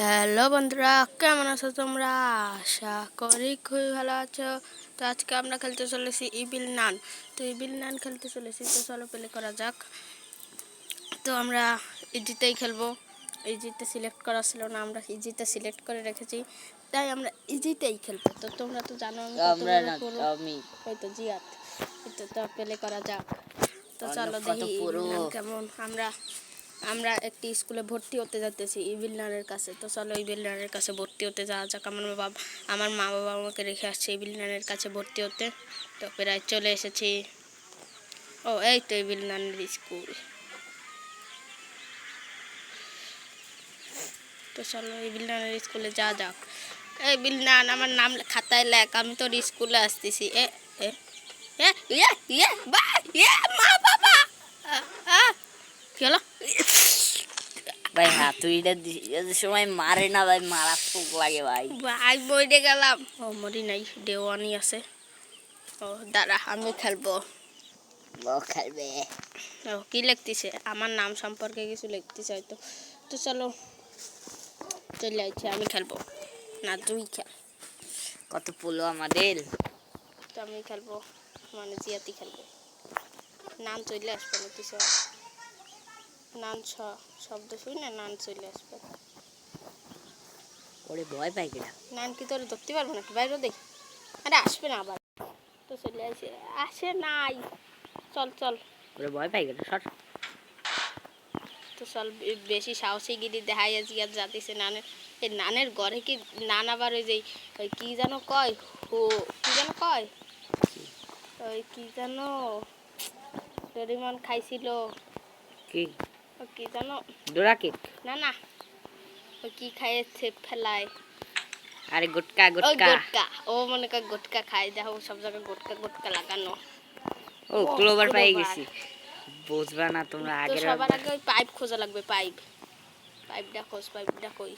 Hello বন্ধুরা কেমন আছো তোমরা? আশা করি খুবই ভালো আছো। তো আজকে আমরা খেলতে চলেছি ইবিল নান। তো ইবিল নান খেলতে চলেছি তো চলো প্লে করা যাক। তো আমরা ইজিতেই খেলব। ইজিতে সিলেক্ট করা ছিল না আমরা ইজিতে সিলেক্ট করে রেখেছি। তাই আমরা ইজিতেই খেলব। তো তোমরা তো জানো আমি ওই তো জিয়াত তো প্লে করা যাক। তো চলো দেখি কেমন। আমরা আমরা একটি স্কুলে ভর্তি হতে যাচ্তেছি ইবিল নানের কাছে। তো চলো ইবিল নানের কাছে ভর্তি হতে যাওয়া যাক। আমার বাবা, আমার মা বাবা আমাকে রেখে আসছে ইবিল নানের কাছে ভর্তি হতে। তো প্রায় চলে এসেছি। ও, এই তো ইবিল নানের স্কুল। তো চলো ইবিল নানের স্কুলে যাওয়া যাক। এই বিল নান আমার নাম খাতায় লেখ। আমি তোর স্কুলে আসতেছি। এ এ এ বা ইয়ে মা বাবা! হলো ভাই হাতুড়িটা দি- সময় মারে না ভাই মারাত্মক লাগে ভাই ভাই বইটে গেলাম ও মরি নাই দেওয়ানি আছে ও দাঁড়া আমি খেলব ও খেলবে ও কি লিখতেছে আমার নাম সম্পর্কে কিছু লিখতেছে হয়তো তো চলো চলে যাচ্ছি আমি খেলব না তুই খেল কত পোলো আমাদের তো আমি খেলব মানে জিয়াতি খেলব নাম চলে আসবে না কিছু নাম ছ- শব্দ শুই না নাম চলে আসবে। ওরে ভয় পাই কিনা? নাম কি তোর ধরতে পারব নাকি? বাইরে দেখি। আরে আসবে না আবার। তো চলে আসে। আসে নাই। চল চল। ওরে ভয় পাই কিনা? সর। তো চল বেশি সাহসী গিরি দেখাই জিয়া যাতিছে নানের। এই নানের ঘরে কি নান আবার ওই যে ওই কি যেন কয়? হো কি যেন কয়? ওই কি যেন ডরিমন খাইছিল। কি? ও কি যেন ডোরা কেক না না ওই কি খাইয়েছে ফেলায় আরে গুটকা গুটকা গোটকা ও মনে কর গোটকা খাই দেখো সব জায়গায় গোটকা গোটকা লাগানো ও ও, ক্লোভার পাই ক্লোভার। গেছি বুঝবা না তোমরা তো আগের সবার আগে ওই পাইপ খোঁজা লাগবে পাইপ পাইপটা খোঁজ পাইপটা কই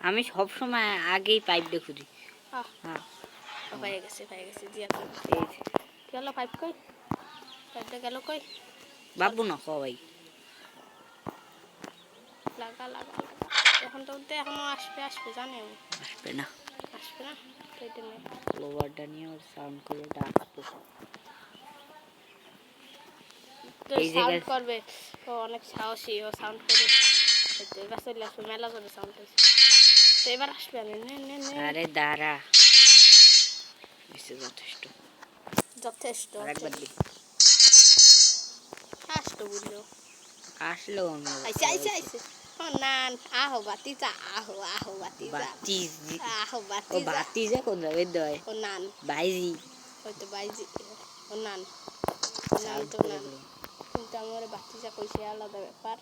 আমি সব সময় আগেই পাইপ দেখুছি আহ হ্যাঁ। ও, হয়ে গেছে হয়ে গেছে দিয়া যে। গেল পাইপ কই পাইপটা গেল কই বাবু না কো ভাই লাগা লাগা লাগা। এখন তো তো এখনও আসবে আসবে জানে আমি আসবে না। আসবে না? এটা নেই নিয়ে ওর সাউন্ড করে ডাকবো সাউন্ড করবে। ও অনেক সাহসী ও সাউন্ড করে। এবার চলে আসবে মেলা করে সাউন্ড হয়েছে। তো এবার আসবে আমি নে নে নে। আরে দাঁড়া। যথেষ্ট। যথেষ্ট। আরেকবার দি আসতো বুঝলো আসলো আমি আইসে আইসে আইসে ও নান আহো বাতিজা আহো আহো বাতিজা বাতিজি আহো ও বাতিজা বাতিজা কোন যাবে দয় ও নান ভাইজি হয়তো বাইজি ও নান নান তো নান কিন্তু আমার বাতিজা কইছে আলাদা ব্যাপার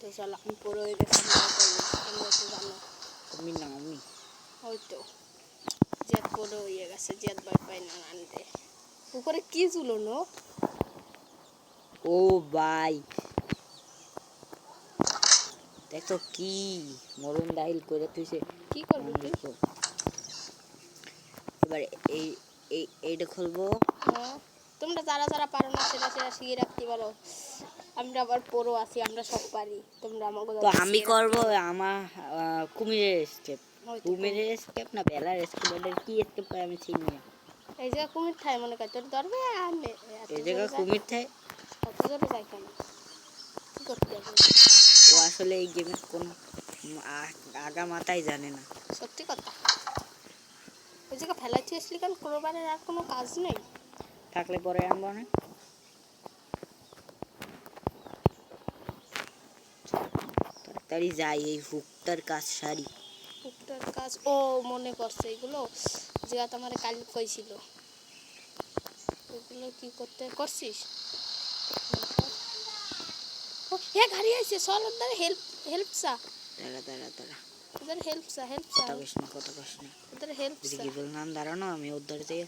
তো চলো আমি পুরো হয়ে গেছে তোমরা তো জানো তুমি না আমি হয়তো জেদ পুরো হয়ে গেছে জেদ ভয় পাই না নানতে উপরে কি ঝুলোনো ও ভাই দেখো কি মরণ দাইল করে তুইছে। কি করবি তুই? এবার এই এই এইটা খুলবো। হ্যাঁ, তোমরা যারা যারা পারো না সেটা সেটা শিখে রাখতে পারো। আমরা আবার পড়ো আছি আমরা সব পারি। তোমরা আমাকে তো আমি করব আমার কুমিরের স্টেপ কুমিরের স্টেপ না বেলার স্টেপ এটা কি স্টেপ পাই আমি চিনি না। এই জায়গা কুমির থাই মনে কর তোর ধরবে এত এই যায়- কুমির থাকে এত জোরে যাই কেন? কি করতে যাবে? ও আসলে এই গেমের কোনো আগা মাথায় জানে না। সত্যি কথা। ওই জায়গা ফেলাইতে আসলি কারণ কোনোবারের আর কোনো কাজ নেই? থাকলে পরে আনব না। তাড়াতাড়ি যাই এই হুকটার কাজ সারি। টুকটাক কাজ ও মনে পড়ছে এগুলো যেটা তোমার কাল কইছিল। এগুলো কি করতে করছিস? ও, গাড়ি আইছে চল ওদের হেল্প হেল্প চা। দাঁড়া দাঁড়া দাঁড়া। ওদের হেল্প চা হেল্প চা। কথা কইস না কথা কইস না। ওদের হেল্প চা। কি বললাম দাঁড়ানো আমি ওর থেকে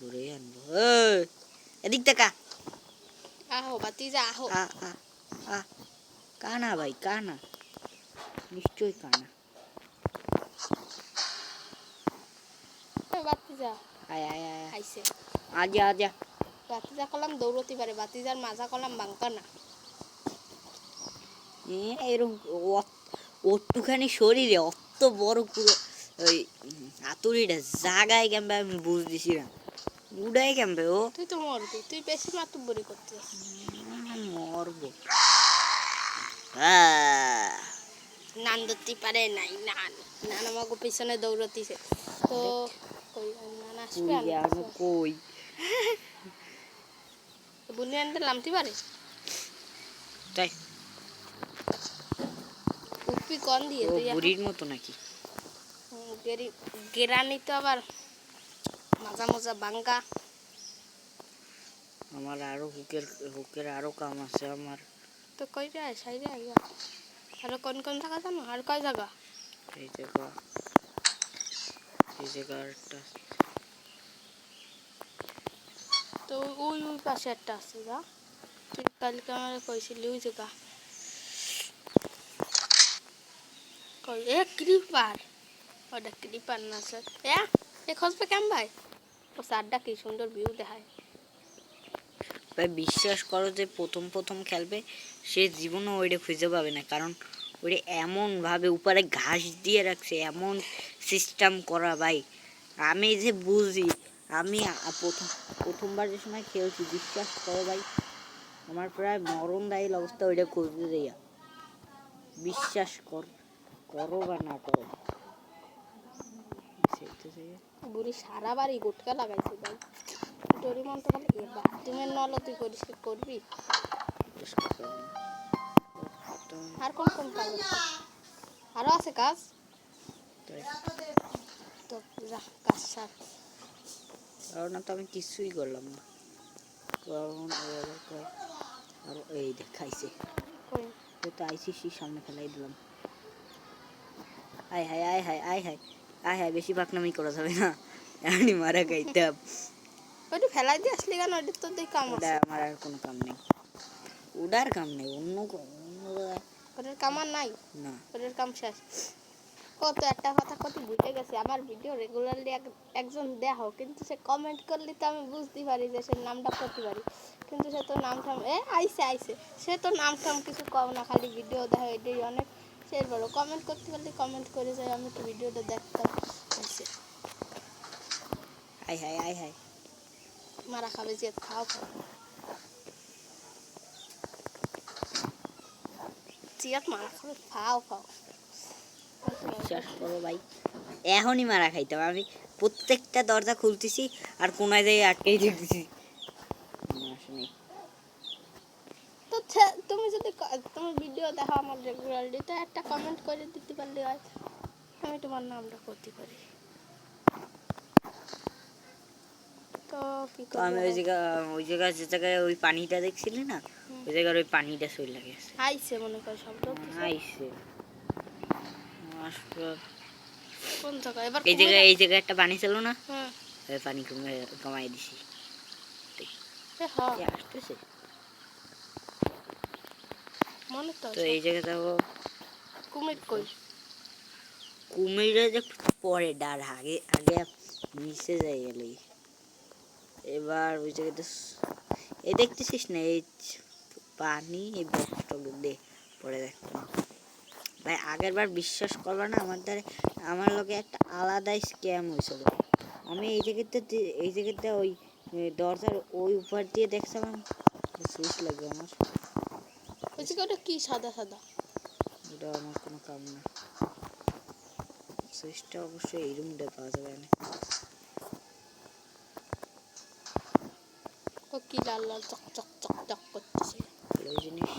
ঘুরে আনব। এদিক দেখা আহো বাতিজা আহো। আ আ আ। কানা ভাই কানা। নিশ্চয়ই কানা। বাতিজা আয় আয় আয় আয়। আইছে। আজা আজা বাতিজা কলাম দৌড়তে পারে বাতিজার মাজা কলাম বাঙ্কা না এ, এরকম অত- ওটুখানি শরীরে অত বড় পুরো ওই হাতুড়িটা জাগায় কেমবে আমি বুঝতেছি না উড়াই কেমবে ও? তুই তো মরবি তুই বেশি মাতুব্বরি করছিস মরবো। আহ, নান ধরতে পারে নাই নান নান আমাকে পিছনে দৌড়তিছে। তো কই নান আসবে জানো কই? বুনি আনতে লামতে পারে? উঠবি কন দিয়ে এখন- বুড়ির মতো নাকি? গেরানি তো আবার মাজা মাজা বাঙ্গা। আমার আরও হুকের হুকের আরও কাম আছে আমার। তো কই রে সাই রে আইয়া। আরও কোন কোন জায়গা জানো? আর কয় জায়গা? এই জায়গা এই জায়গা আরেকটা। তো ওই ওই পাশে একটা আছে যা তুই কালকে আমার কইছিলি ওই জায়গা এ ক্রিপার ওটা ক্রিপার না স্যার এ এ খসবে কেম ভাই? ও সারটা কি সুন্দর ভিউ দেখায়। ভাই, বিশ্বাস করো যে প্রথম প্রথম খেলবে, সে জীবনও ওইটা খুঁজে পাবে না। কারণ ওইটা এমন ভাবে উপরে ঘাস দিয়ে রাখছে, এমন সিস্টেম করা ভাই। আমি যে বুঝি, আমি প্রথম প্রথমবার যে সময় খেলছি, বিশ্বাস করো ভাই, আমার প্রায় মরণ দায়ী অবস্থা ওইটা খুঁজতে দেয়া। বিশ্বাস কর। করো বা না করো বুড়ি সারা বাড়ি গুটকা লাগাইছে ভাই। ডরি মন তো এ বাথরুমের নল তুই করিস কি করবি। তো আর কোন কোন কাজ আরও আছে কাজ? তো যা কাজ সার। কারণ না তো আমি কিছুই করলাম না। কারণ আর এই দেখাইছে। তো আইসিসির সামনে ফেলাই দিলাম। আয় হায় আয় হায় আয় হায় আয় হায় বেশি পাকনামি করা যাবে না। এমনি মারা ওইটা ফেলাই দিয়ে আসলি কেন? ওইটা তো দেখ কাম ওটা আমার আর কোনো কাম নেই। ওটার কাম নেই অন্য ওটার কাম আর নাই? না। ওটার কাম শেষ। কত একটা কথা কত বুঝে গেছে। আমার ভিডিও রেগুলারলি একজন দেখো কিন্তু সে কমেন্ট করলে তো আমি বুঝতে পারি যে সে নামটা করতে পারি কিন্তু সে তো নাম ঠাম এ আইসে আইসে। সে তো নাম ঠাম কিছু কম না খালি ভিডিও দেখো এটাই অনেক সে বড় কমেন্ট করতে পারলে কমেন্ট করে যাই আমি তো ভিডিওটা দেখতাম। আইসে আয় হায় আয় হায় মারা খাবে যে, খাও জিয়াত মারা খাবে, খাও খাও। করো ভাই। এখনই মারা খাইতাম আমি প্রত্যেকটা দরজা খুলতেছি আর কোনায় যাই আটকেই দেখতেছি আসেনি থে- তুমি যদি তোমার ভিডিও দেখো আমার রেগুলারলি তো একটা কমেন্ট করে দিতে পারলে হয়। আমি তোমার নামটা করতে পারি। তো কি আমি ওই জায়গা ওই জায়গা যে জায়গায় ওই পানিটা দেখছিলি না? ওই জায়গার ওই পানিটা সই লাগে আইসে মনে কর শব্দ। আইসে কোন জায়গা? এবার এই জায়গায় এই জায়গায় একটা পানি ছিল না? হ্যাঁ পানি কমে কমাই দিছি। হ্যাঁ আসতেছে। মনে তো তো এই জায়গায় যাব। কুমির কই? কুমিরে যে পরে ডার আগে আগে এবার ওই জায়গাতে এই দেখতেছিস না এই পানি এই দে পরে দেখ। ভাই আগের বার বিশ্বাস করবে না আমার দ্বারা আমার লোকে একটা আলাদাই স্ক্যাম হয়েছিল। আমি এই জায়গাতে এই জায়গাতে ওই দরজার ওই উপর দিয়ে দেখছিলাম। সুইচ লাগবে আমার। জায়গা ওটা কি? সাদা সাদা। ওটা আমার কোনো কাম না। সুইচটা অবশ্যই এই রুমটা পাওয়া যাবে না ও কি লাল লাল চক চক চক চক করতেছে। ওই জিনিস।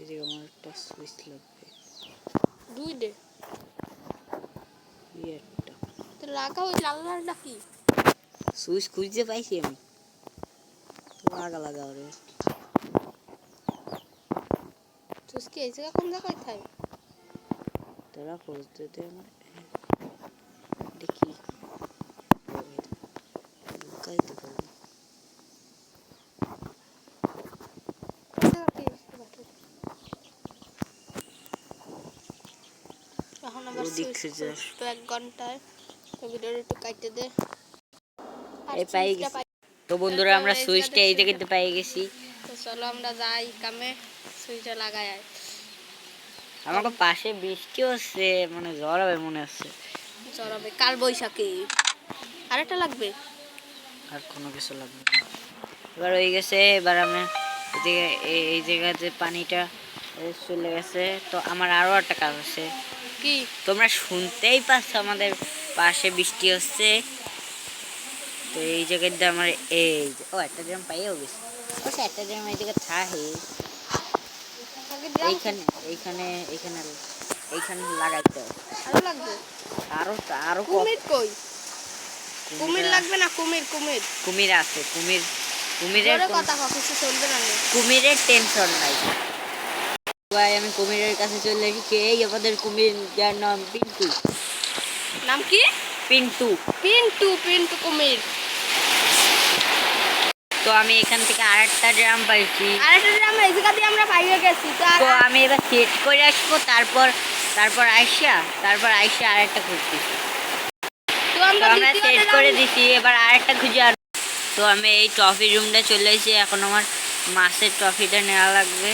এই যে আমার একটা সুইচ লাগবে। দুই দে। একটা। তো লাগা ওই লাল লালটা কি সুইচ খুঁজতে পাইছি আমি। লাগা লাগা ওরে এই জায়গা কোন জায়গায় থাই? তোরা খুঁজতে দে আমার। দেখি। লুকাই এখন আবার এক ঘন্টায়। ভিডিওটা একটু কাটতে দে। এই। পাই- তো বন্ধুরা আমরা সুইচটা এই জায়গাতে পেয়ে গেছি। তো চলো আমরা যাই কামে সুইচটা লাগাই। আমাকে পাশে বৃষ্টি হচ্ছে মানে জ্বর হবে মনে হচ্ছে। জ্বর হবে কাল বৈশাখী। আরেকটা লাগবে? আর কোনো কিছু লাগবে না। এবার হয়ে গেছে এবার আমি এই জায়গাতে পানিটা চলে গেছে তো আমার আরও একটা কাজ আছে। কি? তোমরা শুনতেই পাচ্ছ আমাদের পাশে বৃষ্টি হচ্ছে। তো এই জায়গায় দিয়ে আমার এই ও একটা ড্রাম পাইও গেছে। ও একটা ড্রাম এই জায়গায় এইখানে এইখানে এইখানে এইখানে লাগাইতে হবে। আরও লাগবে। আরও আরও কুমির কই? কুমির লাগবে না কুমির কুমির? কুমির আছে কুমির কুমিরের কথা কিছু চলবে না কুমিরের টেনশন নাই। ভাই আমি কুমিরের কাছে চলে এসেছি। এই আমাদের কুমির যার নাম পিন্টু। নাম কি? পিন্টু। পিন্টু পিন্টু কুমির। তো আমি এখান থেকে আরেকটা ড্রাম পাইছি। এই জায়গা দিয়ে আমরা বাইরে গেছি তো আর আমি এবার সেট করে আসব তারপর তারপর আইসা তারপর আইসা আরেকটা খুঁজছি। তো তো আমরা সেট করে দিছি এবার আরেকটা খুঁজে আর তো আমি এই ট্রফি রুমটা চলে এসেছি এখন আমার মাছের ট্রফিটা নেওয়া লাগবে।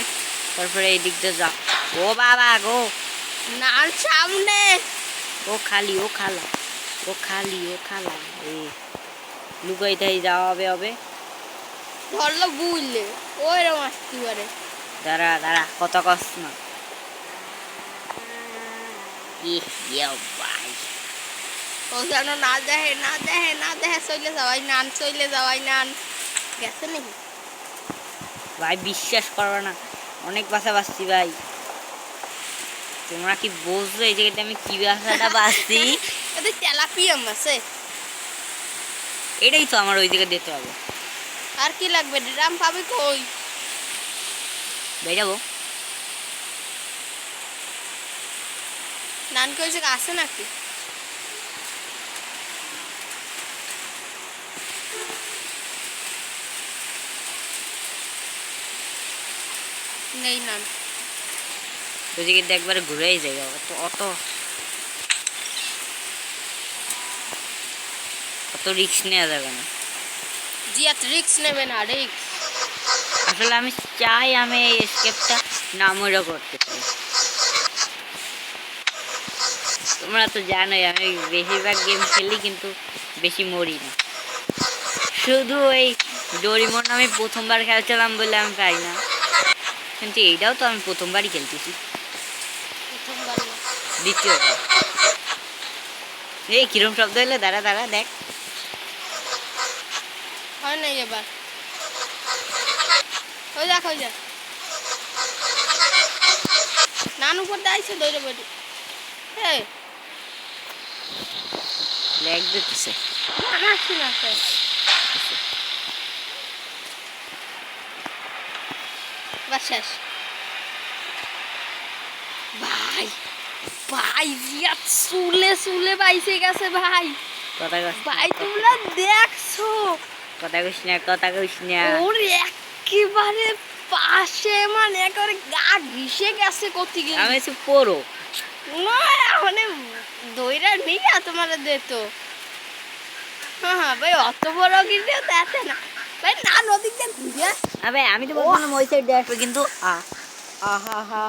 তারপরে এই দিকটা যা ও বাবা গো! না আর সামনে! ও খালি ও খালা ও খালি ও খালা। এই লুকাইতেই যাওয়া হবে হবে। ধরলো বুঝলে ওই রকম আসতে পারে। দাঁড়া দাঁড়া কত কষ্ট না। ভাই। ও যেন না দেখে না দেখে না দেখে চলে যাওয়াই নান চলে যাওয়াই নান। গেছে নাকি? ভাই বিশ্বাস করবে না অনেক বাসা বাঁচছি ভাই। তোমরা কি বুঝছ এই জায়গাতে আমি কি বাসাটা বাঁচছি এতে তেলাপিয়াম আছে। এটাই তো আমার ওই দিকে দিতে হবে। আর কি লাগবে? ড্রাম পাবে কই? বেরাবো নান কই জায়গা আছে নাকি? নেই নান। ওই দিকে দিয়ে একবারে ঘুরেই যাই অত অত অত রিস্ক নেওয়া যাবে না। জিয়াত রিক্স নেবে না রিক্স আসলে আমি চাই আমি এই স্কেপটা নামরা করতে চাই তোমরা তো জানোই আমি বেশিরভাগ গেম খেলি কিন্তু বেশি মরি না। শুধু ওই ডোরিমন আমি প্রথমবার খেলছিলাম বলে আমি পাই না। কিন্তু এইটাও তো আমি প্রথমবারই খেলতেছি। দ্বিতীয়বার। এই কিরম শব্দ হইল? দাঁড়া দাঁড়া দেখ। নাই এবার। ওই দেখ ওই দেখ। নান উপর দাইছে দৌড়ে বডি। এই। লেগ দিতেছে। নান আসছে না স্যার ভাই ভাই জিয়া চুলে চুলে বাইসে গেছে ভাই। ভাই তোমরা দেখছ। কথা কইস না কথা কইস না। ওর একেবারে পাশে মানে একেবারে গা ঘিসে গেছে কতি গেলে আমি হচ্ছে পড়ো না মানে দইরা নিয়ে তোমার দিত। হ্যাঁ হ্যাঁ ভাই অত বড় কিন্তু দেখে না। ভাই না নদীতে ঘুরে আবে আমি তো বলছিলাম ওই সাইড আসবে কিন্তু আ আহা। হা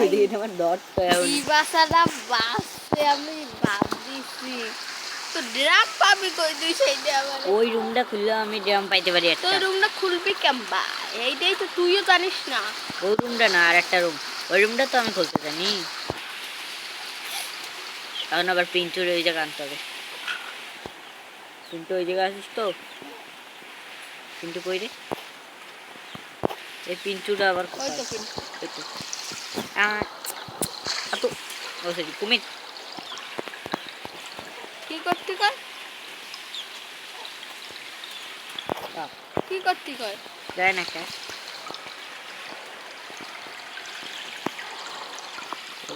ওইদিকে আমার ডট কি বাসাটা বাসছে আমি ভাব দিছি তো ড্রাম পাবি কই তুই সেইটা আমার ওই রুমটা খুললে আমি ড্রাম পাইতে পারি একটা। তুই রুমটা খুলবি কেমবা এইটাই তো তুইও জানিস না। ওই রুমটা না আর একটা রুম। ওই রুমটা তো আমি খুলতে জানি। এখন আবার পিন্টুর ওই জায়গা আনতে হবে। পিন্টু ওই জায়গায় আছিস তো? পিন্টু কই রে? এই পিন্টুটা আবার কোথায়? তো তো। আ তো ও সরি কুমির। কি করতে কয়? কি করতে কয়? যায় না কে?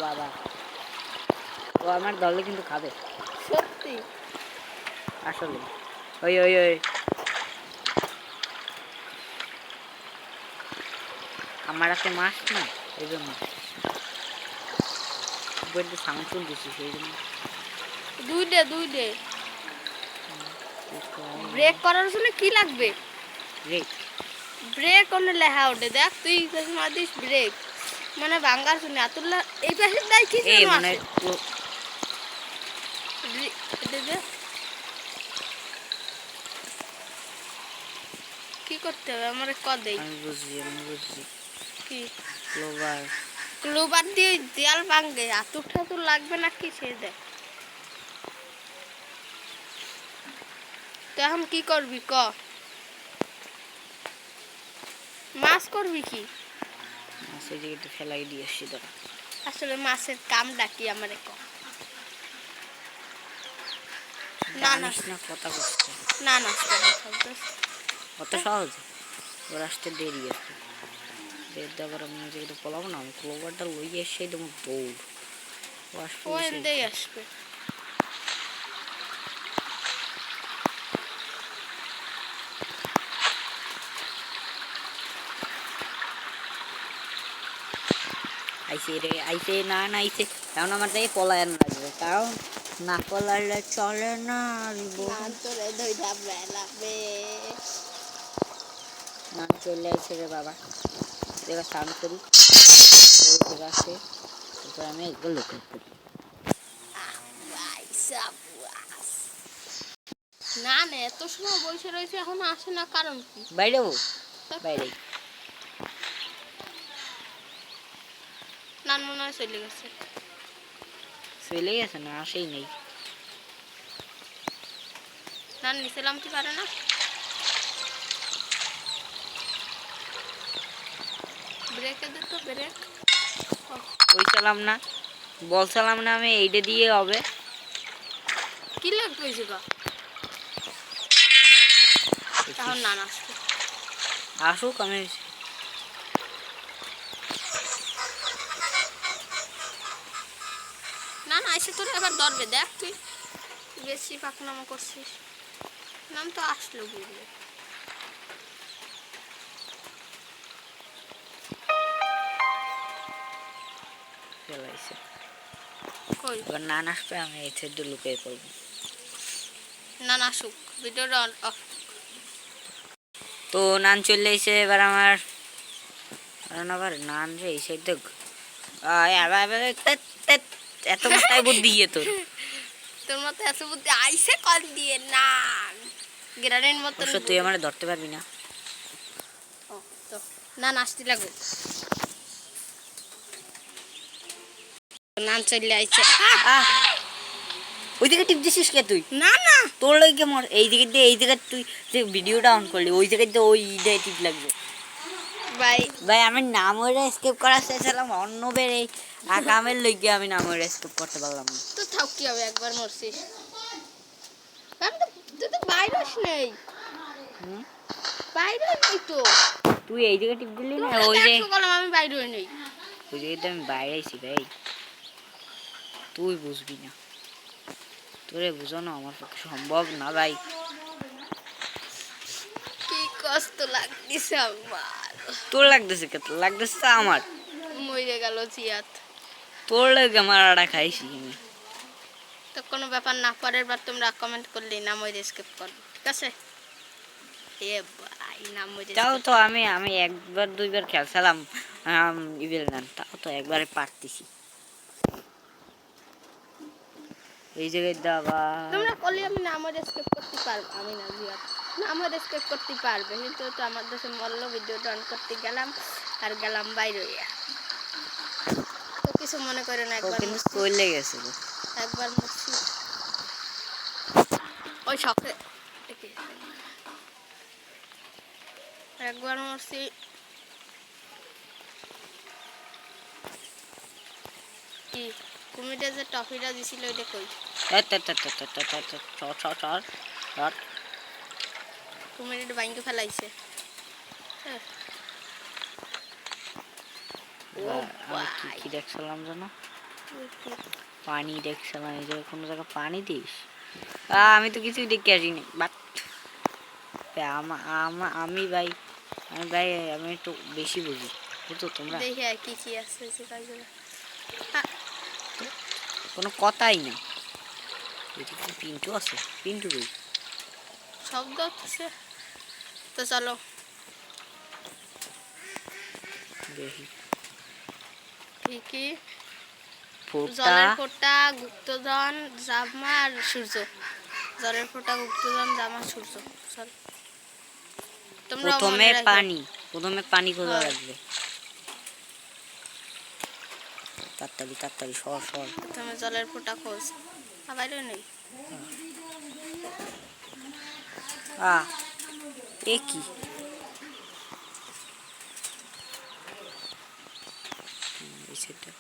বাবা। ও আমার দলে কিন্তু খাবে। সত্যি? আসলে। ওই ওই ওই। আমার হাতে মাছ না এই জন্য। বলতে সাউন্ড শুনতেছি সেই জন্য। দুই দুই ব্রেক করার জন্য কি লাগবে? ব্রেক ব্রেক লেখা ওঠে। দেখ তুই মাদিস ব্রেক মানে বাঙ্গার শুনে আতুল্লা এই পাশে কি মানে। কি করতে হবে? আমার ক দেই। আমি বুঝছি আমি বুঝছি। কি? ক্লোভার ক্লোবার দিয়ে দেয়াল ভাঙ্গে আতুর ঠাতুর লাগবে না কি সে দেখ। তো এখন কি করবি ক? মাছ করবি কি? সেই জায়গাটা ফেলাই দিয়ে আসছি দাঁড়া। আসলে মাছের কামটা কি আমারে ক? না না। জানিস না কথা করছে না না অত সহজ? ওর আসতে দেরি আছে দেড় দেবার আমি পলাবো না আমি ক্লোভারটা লই এসে দেবো দৌড় ও আসবে। আইসে রে আইসে না না আইসে কারণ আমার তাই পলায়ন লাগবে কারণ না পলাইলে চলে না তোরে ধইরা বেলাবে না চলে আইসে রে বাবা। দেখা স্নান করি। জায়গা আছে তারপর আমি একবার লোক করি না না এত সময় বসে রয়েছে এখন আসে না কারণ কি? বাইরে বাইরে। নান মনে হয় চলে গেছে? চলে গেছে না আসেই নেই। নান নিচে নামতে পারে না? ব্রেকে দে তো ব্রেক ওই চালাম না বলছিলাম না আমি এইটা দিয়ে হবে। কি লাগবে ওই জায়গা? নান আসবে। আসুক আমি এসে তোর এবার ধরবে দেখ তুই। বেশি পাকনামা করছিস। নাম তো আসলো বুঝলে। ফেলাইছে। না আসবে আমি এই সাইডে লুকিয়ে পড়ব। না না আসুক ভিডিওটা অফ তো নান চলে এসে এবার আমার আবার নান রে এই সাইড দেখ। এত মাথায় বুদ্ধি গিয়ে তোর। তোর মতো এত বুদ্ধি আইসে কল দিয়ে না। গ্রানের অবশ্য তুই আমার ধরতে পারবি না। তো। না নাচতে লাগবে। নান চলে আইছে। আহ! ওইদিকে টিপ দিছিস কে তুই? না না। তোর লাগে মর। এই দিকে দিয়ে এই দিকে তুই যে ভিডিওটা অন করলি ওই জায়গায় দিয়ে ওই টিপ লাগবে। ভাই। ভাই আমি নাম ওইটা স্কেপ করার চেয়েছিলাম অন্য বেড়ে আকামের লইগে আমি নাম ওইটা স্কেপ করতে পারলাম না। তো থাক কি হবে একবার মরছিস। আমি তো তুই তো বাইরেস নেই বাইরে নেই তো। তুই এই টিপ দিলি না? ওই যে আমি বাইরে নেই। ওই আমি বাইরে আইছি ভাই। তুই বুঝবি না। তোরে বুঝানো আমার পক্ষে সম্ভব না ভাই। কি কষ্ট লাগতেছে আমার। তোর লাগতেছে কে? তোর লাগতেছে আমার। মরে গেল জিয়াত তোর লাগে আড়া খাইছি আমি। তো কোনো ব্যাপার না পরের বার তোমরা কমেন্ট করলে নাম ওই স্কিপ করো ঠিক আছে? এ ভাই নাম ওই তাও তো আমি আমি একবার দুইবার খেলছিলাম ইভেল নান তাও তো একবারে পারতেছি। এই জায়গায় দাবা। তোমরা করলে আমি নাম ওই স্কিপ করতে পারব আমি না জিয়াত নাম ওই স্কিপ করতে পারবে কিন্তু তো আমার দেশে মল্ল ভিডিও অন করতে গেলাম আর গেলাম বাইরে তো কিছু মনে করে না একবার কিন্তু। চলে গেছে গো। একবার মরছি ওই শখে একবার মরছি কি কুমিটা যে টফিটা দিছিল ওইটা কই এ তে তে তে তে তে তে তে, চর চর চর চর। কুমিরটা বাইঙ্গে ফেলাইছে। হ্যাঁ। কি দেখছিলাম জানো? পানি দেখছিলাম এই জায়গায় কোনো জায়গায় পানি দিস। আমি তো কিছুই দেখে আসিনি বাট আমা- আমা- আমি ভাই আমি ভাই আমি একটু বেশি বুঝি বুঝছ তোমরা? কি কি আছে কোনো কথাই না পিন্টু আছে? পিন্টু শব্দ হচ্ছে তো চলো। দেখি। কি কি ফোটা গুপ্তধন জামা আর সূর্য। জলের ফোঁটা গুপ্তধন জামা সূর্য। চল। প্রথমে পানি। প্রথমে পানি খোঁজা হ্যাঁ। লাগবে। তাড়াতাড়ি তাড়াতাড়ি সর সর। প্রথমে জলের ফোঁটা খোঁজ। আবার নেই। আ এ কি? এই সেটা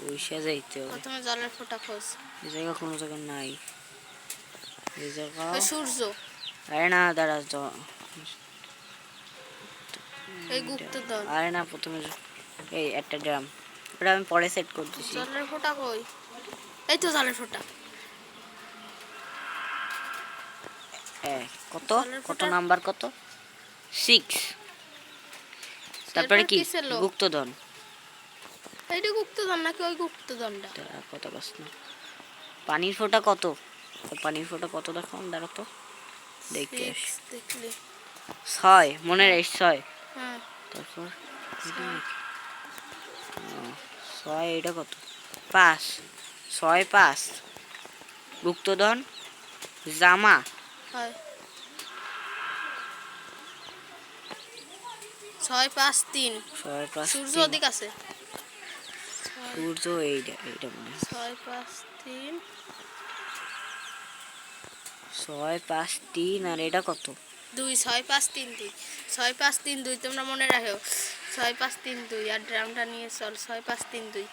বৈশা যাইতে হবে। প্রথমে জলের ফোঁটা খোঁজ। এই জায়গা কোনো জায়গা নাই। এই জায়গা সূর্য। আরে না দাঁড়া এই গুপ্তধন। আরে না প্রথমে এই একটা ড্রাম। ওটা আমি পরে সেট করতেছি। জলের ফোঁটা কই? এই তো জলের ফোঁটা। হ্যাঁ কত? কত নাম্বার কত? সিক্স তারপরে কি? গুপ্তধন। এইটা গুপ্তধন নাকি ওই গুপ্তধনটা? কত গাছ না পানির ফোঁটা কত? পানির ফোঁটা কত দেখো দাঁড়া তো। দেখতে ছয় মনে রাখিস ছয়। হ্যাঁ। তারপর এটা ছয় এটা কত? পাঁচ। ছয় পাঁচ। গুপ্তধন জামা। হয় ছয় পাঁচ তিন ছয় পাঁচ সূর্য। ওদিক আছে সূর্য এইটা এইটা মনে হয়। ছয় পাঁচ তিন ছয় পাঁচ তিন আর এটা কত দুই ছয় পাঁচ তিন দুই ছয় পাঁচ তিন দুই তোমরা মনে রাখো ছয় পাঁচ তিন দুই আর ড্রামটা নিয়ে চল ছয় পাঁচ তিন দুই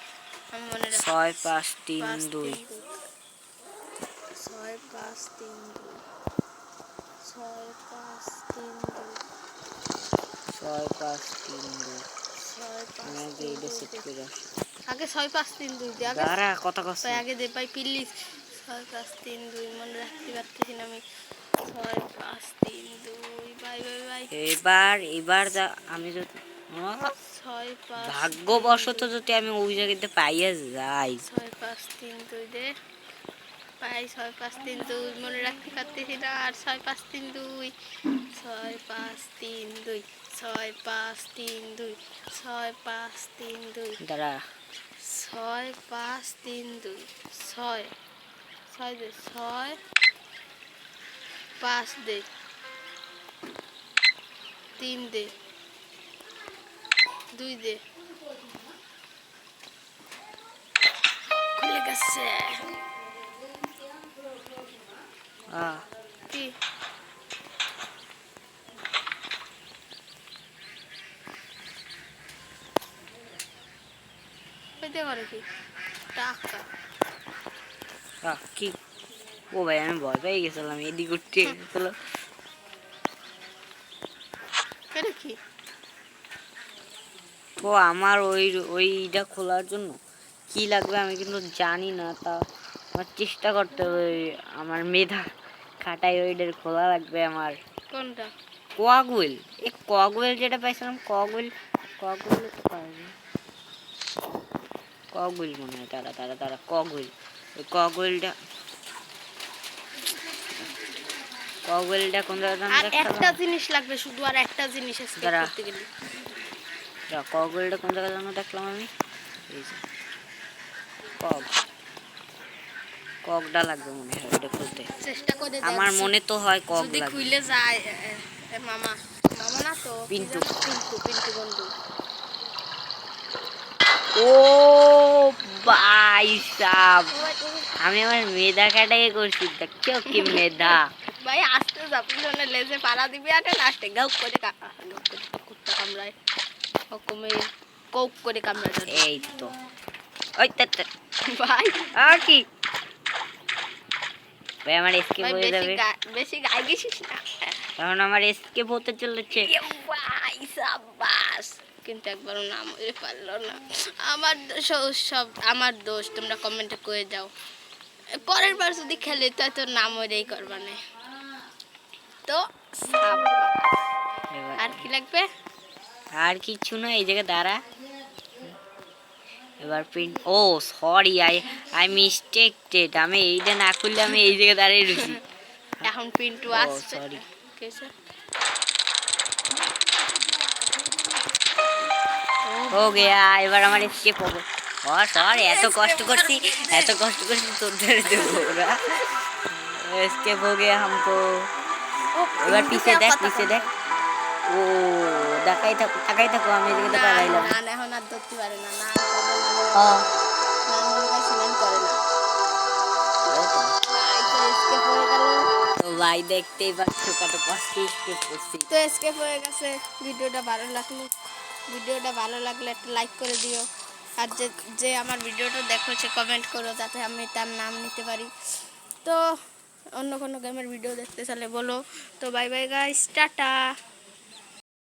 আমি মনে রাখো ছয় পাঁচ তিন দুই তিন দুই ছয় পাঁচ তিন দুই ছয় পাঁচ তিন দুই। ছয় পাঁচ তিন দুই। আমি আগে তিন সেট দুই করে আসি। আগে ছয় পাঁচ তিন দুই দে আগে দাঁড়া কত কষ্ট আগে দে পাই প্লিজ ছয় পাঁচ তিন দুই মনে রাখতে পারতেছি না আমি। ছয় পাঁচ তিন দুই বাই বাই বাই এবার এবার যা আমি যদি ছয় পাঁচ ভাগ্যবশত যদি আমি ওই জায়গাতে পাইয়া যাই। ছয় পাঁচ তিন দুই দে। পাই ছয় পাঁচ তিন দুই মনে রাখতে পারতেছি না আর ছয় পাঁচ তিন দুই ছয় পাঁচ তিন দুই ছয় পাঁচ তিন দুই ছয় পাঁচ তিন দুই দাঁড়া। ছয় পাঁচ তিন দুই ছয় ছয় দে ছয় পাঁচ দে তিন দে দুই দে খুলে গেছে। আ কি? পেতে করে কি? টাকা আ, কি? ও ভাই আমি ভয় পেয়ে গেছিলাম এদিক উঠতে গেছিল। এটা কি? তো আমার ওই ওইটা খোলার জন্য। কি লাগবে আমি কিন্তু জানি না তা আমার চেষ্টা করতে হবে ওই আমার মেধা। খাটাই ওইটার খোলা লাগবে আমার। কোনটা? কোয়াগুইল এই কোয়াগুইল যেটা পাইছিলাম তো পাইনি। কোয়াগুইল মনে হয় তারা তারা তারা কোয়াগুইল ওই কোয়াগুইলটা কোয়াগুইলটা কোন জায়গায় আর একটা জিনিস লাগবে শুধু আর একটা জিনিস দাঁড়া। করতে গেলে। কোয়াগুইলটা কোন জায়গায় যেন দেখলাম আমি? এই যে কক ককটা লাগবে মনে হয় ওটা খুলতে। চেষ্টা করে আমার মনে তো হয় কক যদি খুইলে যায় মামা। মামা না তো পিন্টু। পিন্টু পিন্টু বন্ধু। ও ভাই সাব আমি আমার মেধা কাটাকে করছি দেখছ কি মেধা? ভাই আসতে যা পিছনে লেজে পাড়া দিবি আরে লাস্টে গাউ করে কুত্তা কামড়ায়। হকমে কোক করে কামড়ায় এই তো। ওই। ভাই। আর কি? ভাই আমার এসকেপ হয়ে যাবে। বেশি গায়ে গেছিস না। এখন আমার এসকেপ হতে চলেছে। ভাই সাবাস কিন্তু একবারও নাম হয়ে পারল না। আমার সব আমার দোষ তোমরা কমেন্টে করে যাও। পরের বার যদি খেলে তো তো নাম ওইটাই করবা না। তো আর কি লাগবে? আর কিছু না এই জায়গায় দাঁড়া। এবার print oh sorry I I mistaked আমি এইটা না করলে আমি এই জায়গায় দাঁড়িয়ে রয়েছি। এখন প্রিন্ট টু আসছে। সরি ও গেয়া এবার আমার এসকেপ হবে। ও সর এত কষ্ট করছি এত কষ্ট করছি তোর ধরে দেবো ওরা। এসকেপ হো গেয়া হামকো। এবার পিছে দেখ পিছে দেখ। ও দেখাই থাকো তাকাই থাকো আমি এদিকে দেখাইলাম না না এখন আর ধরতে পারে না না। ভাই দেখতেই পাচ্ছ স্কেপ তো escape হয়ে গেছে ভিডিওটা ভালো লাগল। ভিডিওটা ভালো লাগলে একটা লাইক করে দিও। আর যে যে আমার ভিডিওটা দেখো, সে কমেন্ট করো যাতে আমি তার নাম নিতে পারি। তো অন্য কোনো গেমের ভিডিও দেখতে চাইলে বলো। তো বাই বাই গাইস টাটা।